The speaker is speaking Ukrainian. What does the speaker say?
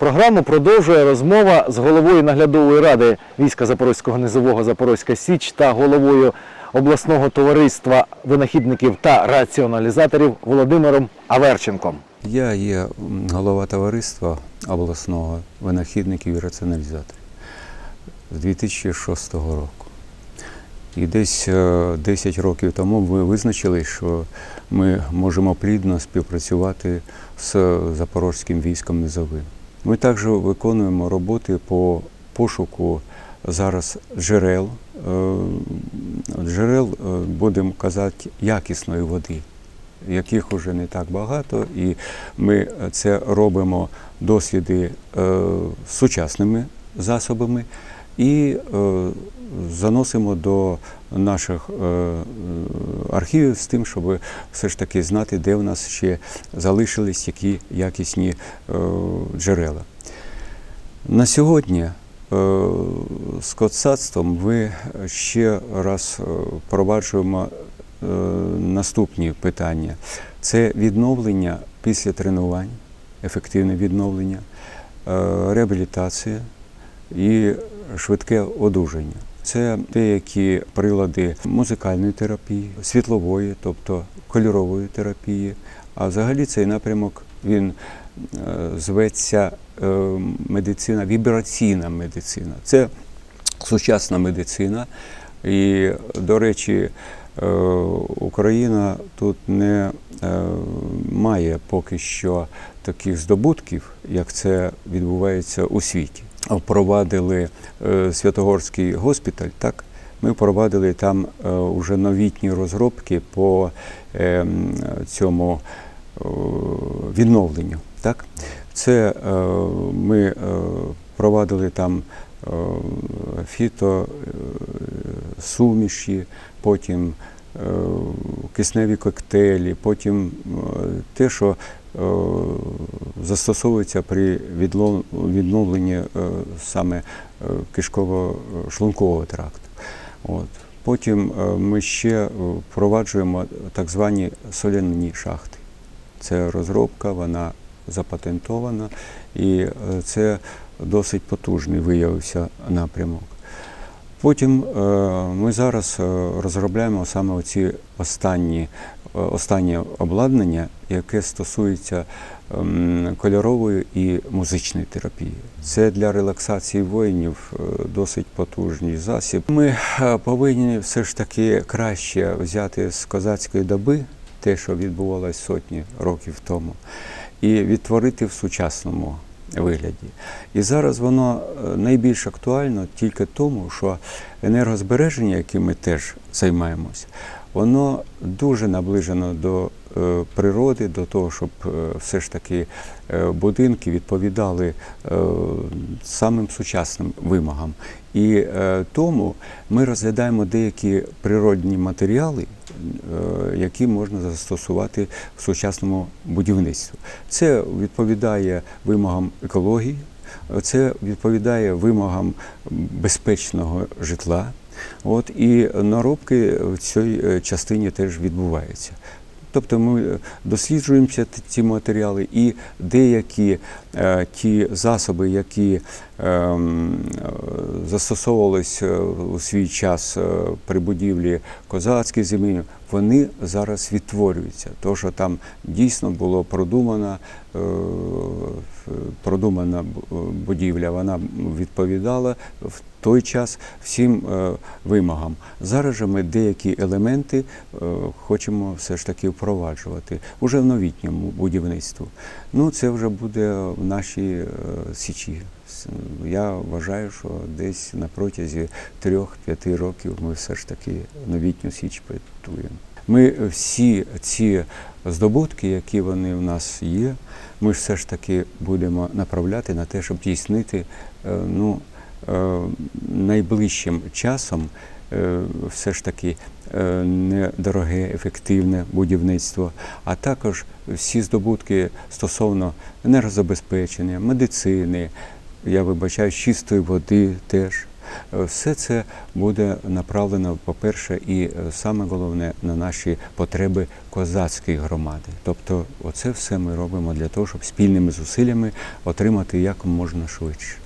Програму продовжує розмова з головою наглядової ради війська Запорозького низового Запорозька Січ та головою обласного товариства винахідників та раціоналізаторів Володимиром Аверченком. Я є голова товариства обласного винахідників і раціоналізаторів з 2006 року. І десь е, 10 років тому ми визначили, що ми можемо плідно співпрацювати з запорозьким військом низовим. Ми також виконуємо роботи по пошуку зараз джерел, е, джерел, е, будемо казати, якісної води яких вже не так багато, і ми це робимо досліди е, сучасними засобами і е, заносимо до наших е, архівів з тим, щоб все ж таки знати, де в нас ще залишились які якісні е, джерела. На сьогодні з Коцатством ми ще раз впроваджуємо е, наступні питання: це відновлення після тренувань, ефективне відновлення, реабілітація і швидке одужання. Це деякі прилади музикальної терапії, світлової, тобто кольорової терапії. А взагалі цей напрямок він е, зветься е, медицина, вібраційна медицина. Це сучасна медицина. І, до речі, е, Україна тут не має поки що таких здобутків, як це відбувається у світі. Впровадили е, Святогорський госпіталь, так? Ми впровадили там е, уже новітні розробки по е, цьому е, відновленню. Так? Це е, ми е, впровадили там е, фіто е, суміші, потім е, кисневі коктейлі, потім е, те, що е, застосовується при відновленні е, саме е, кишково-шлункового тракту. От. Потім е, ми ще впроваджуємо так звані соляні шахти. Це розробка, вона запатентована, і це досить потужний виявився напрямок. Потім ми зараз розробляємо саме оці останні, останнє обладнання, яке стосується ем, кольорової і музичної терапії. Це для релаксації воїнів е, досить потужний засіб. Ми е, повинні все ж таки краще взяти з козацької доби те, що відбувалось сотні років тому, і відтворити в сучасному вигляді. І зараз воно е, найбільш актуально тільки тому, що енергозбереження, яким ми теж займаємось, воно дуже наближено до е, природи, до того, щоб е, все ж таки е, будинки відповідали самим сучасним вимогам. І тому ми розглядаємо деякі природні матеріали, які можна застосувати в сучасному будівництві. Це відповідає вимогам екології, це відповідає вимогам безпечного житла. От і наробки в цій е, частині теж відбуваються. Тобто ми е, досліджуємо ці- матеріали і деякі е, ті засоби, які ем, е, застосовувалися у свій час при будівлі козацьких земель, вони зараз відтворюються. То, що там дійсно було продумано, е, продумана будівля, вона відповідала в той час всім вимогам. Зараз же ми деякі елементи хочемо все ж таки впроваджувати уже в новітньому будівництву. Ну, це вже буде в нашій е, січі. Я вважаю, що десь на протязі трьох-п'яти років ми все ж таки новітню січ підготуємо. Ми всі ці здобутки, які вони в нас є, ми все ж таки будемо направляти на те, щоб здійснити е, ну, е, найближчим часом все ж таки е, недороге, ефективне будівництво, а також всі здобутки стосовно енергозабезпечення, медицини, я вибачаю, чистої води теж. Е, Все це буде направлено, по-перше, і е, саме головне на наші потреби козацької громади. Тобто, оце все ми робимо для того, щоб спільними зусиллями отримати як можна швидше.